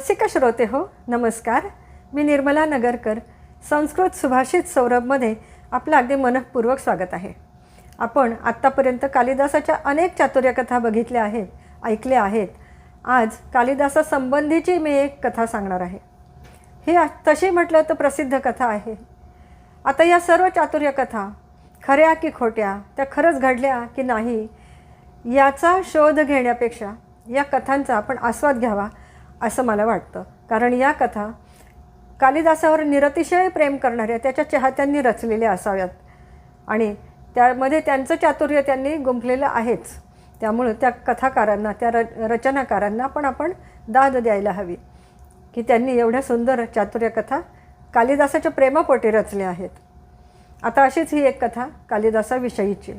रसिक श्रोते हो? नमस्कार. मी निर्मला नगरकर संस्कृत सुभाषित सौरभमध्ये आपलं अगदी मनःपूर्वक स्वागत आहे. आपण आत्तापर्यंत कालिदासाच्या अनेक चातुर्यकथा बघितल्या आहेत ऐकल्या आहेत. आज कालिदासासंबंधीची मी एक कथा सांगणार आहे. ही तशी म्हटलं तर प्रसिद्ध कथा आहे. आता या सर्व चातुर्यकथा खऱ्या की खोट्या त्या खरंच घडल्या की नाही याचा शोध घेण्यापेक्षा या कथांचा आपण आस्वाद घ्यावा असं मला वाटतं. कारण या कथा कालिदासावर निरतिशय प्रेम करणाऱ्या त्याच्या चाहत्यांनी रचलेल्या असाव्यात. आणि त्यामध्ये त्यांचं चातुर्य त्यांनी गुंफलेलं आहेच. त्यामुळं त्या कथाकारांना त्या र रचनाकारांना पण आपण दाद द्यायला हवी. की त्यांनी एवढ्या सुंदर चातुर्यकथा कालिदासाच्या प्रेमापोटी रचल्या आहेत. आता अशीच ही एक कथा कालिदासाविषयीची.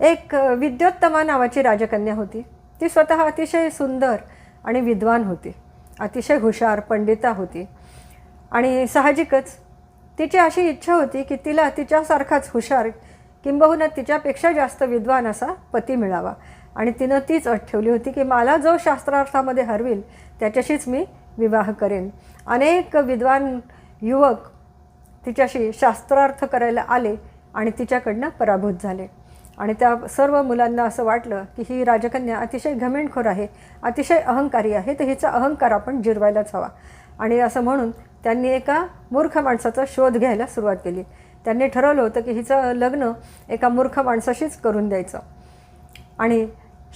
एक विद्योत्तमा नावाची राजकन्या होती. ती स्वतः अतिशय सुंदर आणि विद्वान होती. अतिशय हुशार पंडिता होती. आणि साहजिकच तिची अशी इच्छा होती की तिला तिच्यासारखाच हुशार किंबहुना तिच्यापेक्षा जास्त विद्वान असा पती मिळावा. आणि तिनं तीच अट ठेवली होती की मला जो शास्त्रार्थामध्ये हरविल त्याच्याशीच मी विवाह करेन. अनेक विद्वान युवक तिच्याशी शास्त्रार्थ करायला आले आणि तिच्याकडनं पराभूत झाले. आणि त्या सर्व मुलांना असं वाटलं की ही राजकन्या अतिशय घमेंडखोर आहे अतिशय अहंकारी आहे तर हिचा अहंकार आपण जिरवायलाच हवा. आणि असं म्हणून त्यांनी एका मूर्ख माणसाचा शोध घ्यायला सुरुवात केली. त्यांनी ठरवलं होतं की हिचं लग्न एका मूर्ख माणसाशीच करून द्यायचं. आणि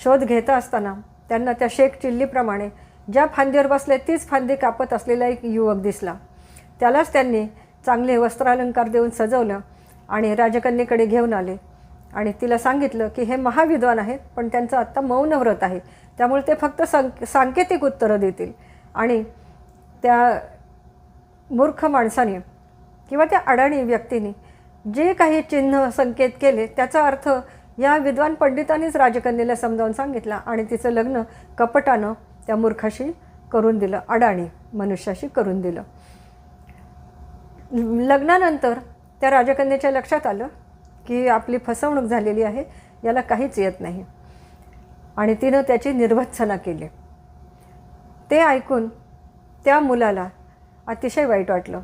शोध घेता असताना त्यांना त्या शेख चिल्लीप्रमाणे ज्या फांदीवर बसले तीच फांदी कापत असलेला एक युवक दिसला. त्यालाच त्यांनी चांगले वस्त्रालंकार देऊन सजवलं आणि राजकन्येकडे घेऊन आले. आणि तिला सांगितलं की हे महाविद्वान आहेत पण त्यांचं आत्ता मौन व्रत आहे. त्यामुळे ते फक्त सांक सांकेतिक उत्तरं देतील. आणि त्या मूर्ख माणसाने किंवा त्या अडाणी व्यक्तीने जे काही चिन्ह संकेत केले त्याचा अर्थ या विद्वान पंडितांनीच राजकन्येला समजावून सांगितला आणि तिचं लग्न कपटानं त्या मूर्खाशी करून दिलं अडाणी मनुष्याशी करून दिलं. लग्नानंतर त्या राजकन्याच्या लक्षात आलं की आपली फसवणूक झालेली आहे याला काहीच येत नाही. आणि तिनं त्याची निर्वत्सना केली. ते ऐकून त्या मुलाला अतिशय वाईट वाटलं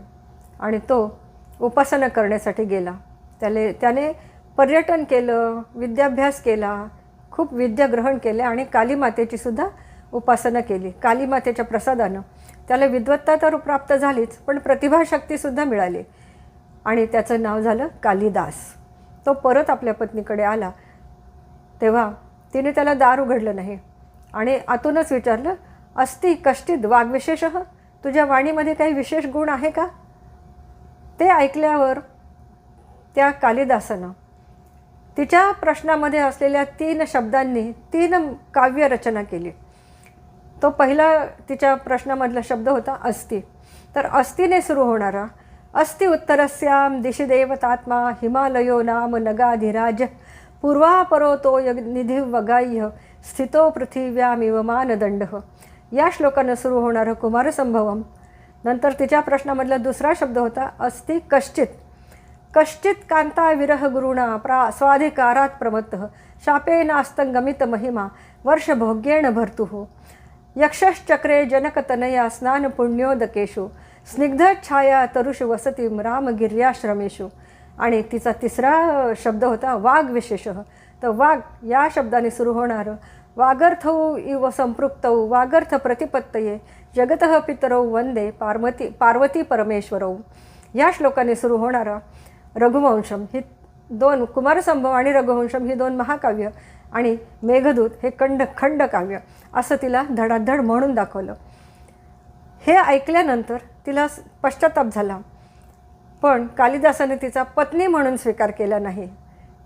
आणि तो उपासना करण्यासाठी गेला. त्याले त्याने पर्यटन केलं विद्याभ्यास केला खूप विद्या ग्रहण केले आणि कालीमातेची सुद्धा उपासना केली. कालीमातेच्या प्रसादानं. त्याला विद्वत्ता तर प्राप्त झालीच पण प्रतिभाशक्तीसुद्धा मिळाली. आणि त्याचं नाव झालं कालिदास. तो परत आपल्या पत्नीकडे आला तेव्हा तिने त्याला दार उघडलं नाही. आणि आतूनच विचारलं अस्ति कष्टीत वाग्विशेष? तुझ्या वाणीमध्ये काही विशेष गुण आहे का? ते ऐकल्यावर त्या कालिदासानं तिच्या प्रश्नामध्ये असलेल्या तीन शब्दांनी तीन काव्यरचना केली. तो पहिला तिच्या प्रश्नामधला शब्द होता अस्थि तर अस्थिने सुरू होणारा अस्ति उत्तरस्यां दिशि देवतात्मा हिमालयो नाम नगाधिराज। पूर्वापरोतो निधिवगाह्य स्थितो पृथिव्यामिव मानदंड या श्लोकानं सुरू होणारं कुमारसंभवम नंतर तिच्या प्रश्नामधला दुसरा शब्द होता अस्ति कश्चित। कश्चित कांता विरह गुरुणा प्रा स्वाधिकारात प्रमत्त। शापेनास्तंगमित महिमा वर्षभोग्येण भर्तुः। यक्षश्चक्रे जनकतनया स्नानपुण्योदकेषु। स्निग्धछाया तरुषु वसतीं रामगिर्याश्रमेषु. आणि तिचा तिसरा शब्द होता वाघ विशेष. तर वाघ या शब्दाने सुरू होणारं. वागर्थौ इव संपृक्तौ वागर्थ प्रतिपत्तये जगत पितरौ वंदे पार्वती पार्वती परमेश्वरौ. या श्लोकाने सुरू होणारा रघुवंशम. ही दोन कुमारसंभव आणि रघुवंशम ही दोन महाकाव्य आणि मेघदूत हे खंड खंडकाव्य. असं तिला धडाधड म्हणून दाखवलं. हे ऐकल्यानंतर तिला पश्चाताप झाला. पण कालिदासाने तिचा पत्नी म्हणून स्वीकार केला नाही.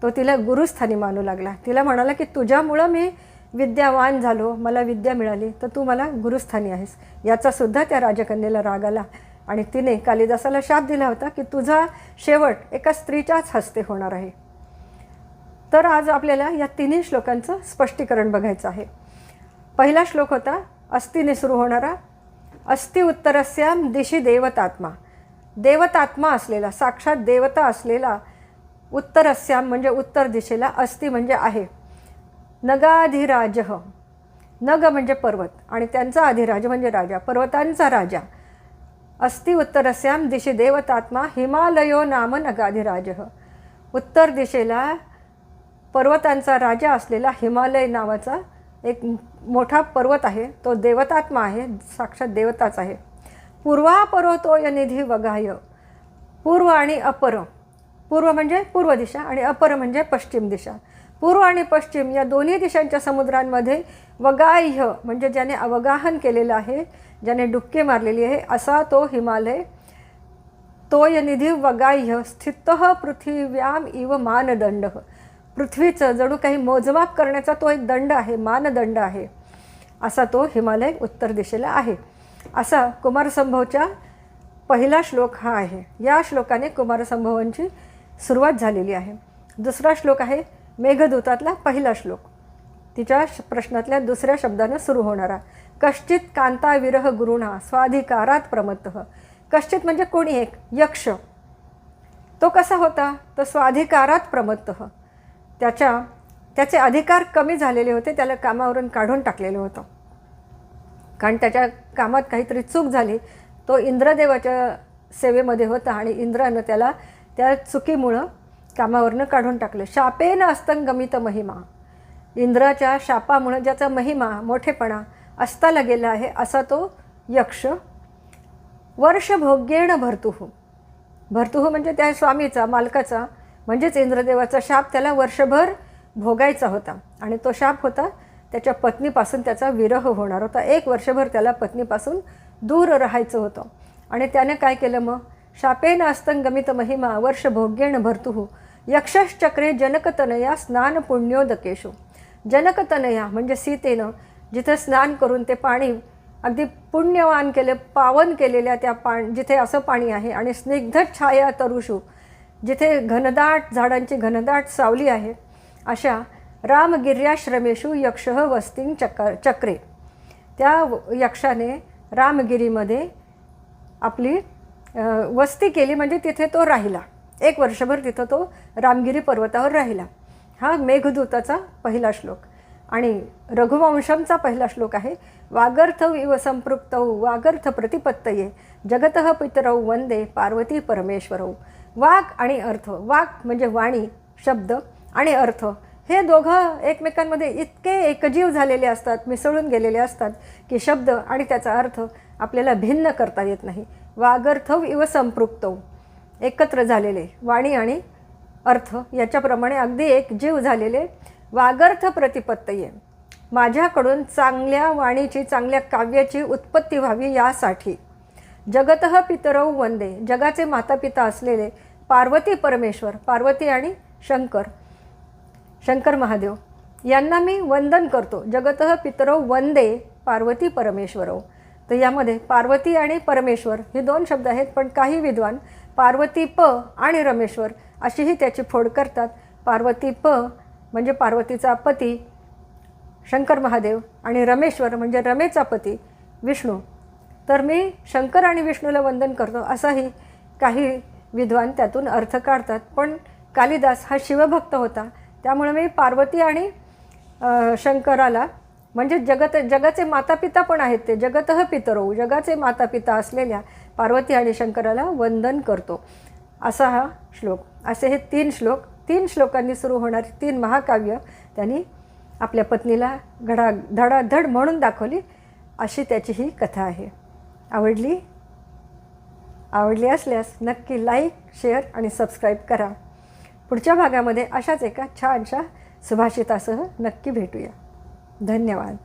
तो तिला गुरुस्थानी मानू लागला. तिला म्हणाला की तुझ्यामुळं मी विद्यावान झालो. मला विद्या मिळाली. तर तू मला गुरुस्थानी आहेस. याचासुद्धा त्या राजकन्येला राग आला. आणि तिने कालिदासाला शाप दिला होता की तुझा शेवट एका स्त्रीच्याच हस्ते होणार आहे. तर आज आपल्याला या तिन्ही श्लोकांचं स्पष्टीकरण बघायचं आहे. पहिला श्लोक होता अस्तीने सुरू होणारा अस्ति उत्तरस्याम दिशी देवतात्मा देवतात्मा असलेला साक्षात देवता असलेला उत्तरस्याम म्हणजे उत्तर दिशेला अस्ति म्हणजे आहे. नगाधिराज. नग म्हणजे पर्वत आणि त्यांचा अधिराज म्हणजे राजा पर्वतांचा राजा. अस्ति उत्तरस्याम दिशि देवतात्मा हिमालयो नाम नगाधिराज. उत्तर दिशेला पर्वतांचा राजा असलेला हिमालय नावाचा एक मोठा पर्वत आहे तो देवतात्मा आहे साक्षात देवताच आहे. पूर्वापरो तो निधी वगाय पूर्व आणि अपर. पूर्व म्हणजे पूर्व दिशा आणि अपर म्हणजे पश्चिम दिशा. पूर्व आणि पश्चिम या दोन्ही दिशांच्या समुद्रांमध्ये वगाह्य म्हणजे ज्याने अवगाहन केलेलं आहे ज्याने डुबके मारलेली आहे असा तो हिमालय. तोय निधी वगाह्य स्थित पृथिव्याम इव मानदंड. पृथ्वीचं जणू काही मोजमाप करण्याचा तो एक दंड आहे मानदंड आहे. असा तो हिमालय उत्तर दिशेला आहे. असा कुमारसंभवच्या पहिला श्लोक हा आहे. या श्लोकाने कुमारसंभवांची सुरुवात झालेली आहे. दुसरा श्लोक आहे मेघदूतातला पहिला श्लोक. तिच्या श- प्रश्नातल्या दुसऱ्या शब्दानं सुरू होणारा. कश्चित कांता विरह गुरुणा स्वाधिकारात प्रमत्त. कश्चित म्हणजे कोणी एक? यक्ष. तो कसा होता? तर स्वाधिकारात प्रमत्त. त्याच्या त्याचे अधिकार कमी झालेले होते त्याला कामावरून काढून टाकलेलं होतं. कारण त्याच्या कामात काहीतरी चूक झाली तो इंद्रदेवाच्या सेवेमध्ये होता आणि इंद्रानं त्याला त्या चुकीमुळं कामावरनं काढून टाकलं. शापेन अस्तंगमित महिमा. इंद्राच्या शापामुळं ज्याचा महिमा मोठेपणा अस्ताला गेला आहे असा तो यक्ष वर्षभोग्येण भर्तुः. भर्तुः म्हणजे त्या स्वामीचा मालकाचा म्हणजेच इंद्रदेवाचा शाप त्याला वर्षभर भोगायचा होता. आणि तो शाप होता त्याच्या पत्नीपासून त्याचा विरह होणार होता. एक वर्षभर त्याला पत्नीपासून दूर राहायचं होतं. आणि त्याने काय केलं मग? शापेन अस्तंगमित महिमा वर्षभोग्येण भर्तुः यक्षश्चक्रे जनकतनया स्नान पुण्योदकेशु जनकतनया म्हणजे सीतेनं जिथं स्नान करून ते पाणी अगदी पुण्यवान केले पावन केलेल्या त्या पाण जिथे असं पाणी आहे आणि स्निग्ध छाया तरुषू जिथे घनदाट झाडांची घनदाट सावली आहे अशा रामगिर्याश्रमेषु यक्ष वस्तीं चक चक्रे. त्या यक्षाने रामगिरीमध्ये आपली वस्ती केली म्हणजे तिथे तो राहिला. एक वर्षभर तिथं तो रामगिरी पर्वतावर राहिला. हा मेघदूताचा पहिला श्लोक. आणि रघुवंशमचा पहिला श्लोक आहे वागर्थ विव संपृक्तौ वागर्थ प्रतिपत्तये जगत पितरौ वंदे पार्वती परमेश्वरौ. वाक आणि अर्थ वाक म्हणजे वाणी शब्द आणि अर्थ. हे दोघं एकमेकांमध्ये इतके एकजीव झालेले असतात मिसळून गेलेले असतात की शब्द आणि त्याचा अर्थ आपल्याला भिन्न करता येत नाही. वागर्थव इव संपृक्तौ. एकत्र झालेले वाणी आणि अर्थ याच्याप्रमाणे अगदी एक जीव झालेले वागर्थ प्रतिपत्तये. माझ्याकडून चांगल्या वाणीची चांगल्या काव्याची उत्पत्ती व्हावी यासाठी. जगत पितरौ वंदे. जगाचे मातापिता असलेले पार्वती परमेश्वर पार्वती आणि शंकर शंकर महादेव. यांना मी वंदन करतो. जगत पितरौ वंदे पार्वती परमेश्वरौ. तर यामध्ये पार्वती आणि परमेश्वर हे दोन शब्द आहेत पण काही विद्वान पार्वती प आणि रमेश्वर अशीही त्याची फोड करतात. पार्वती प म्हणजे पार्वतीचा पती शंकर महादेव आणि रमेश्वर म्हणजे रमेचा पती विष्णू. तर मी शंकर आणि विष्णूला वंदन करतो असाही काही विद्वान त्यातून अर्थ काढतात. पण कालिदास हा शिवभक्त होता. त्यामुळे मी पार्वती आणि शंकराला म्हणजे जगत जगाचे मातापिता पण आहेत ते जगतः पितरो जगाचे मातापिता असलेल्या पार्वती आणि शंकराला वंदन करतो. असा हा श्लोक. असे हे तीन श्लोक तीन श्लोकांनी सुरू होणारी तीन महाकाव्य त्यांनी आपल्या पत्नीला घडा धडाधड म्हणून दाखवली अशी त्याची ही कथा आहे. आवडली? आवडली असल्यास नक्की लाईक शेअर आणि सबस्क्राईब करा. पुढच्या भागामध्ये अशाच एका छानशा सुभाषितासह नक्की भेटूया. धन्यवाद.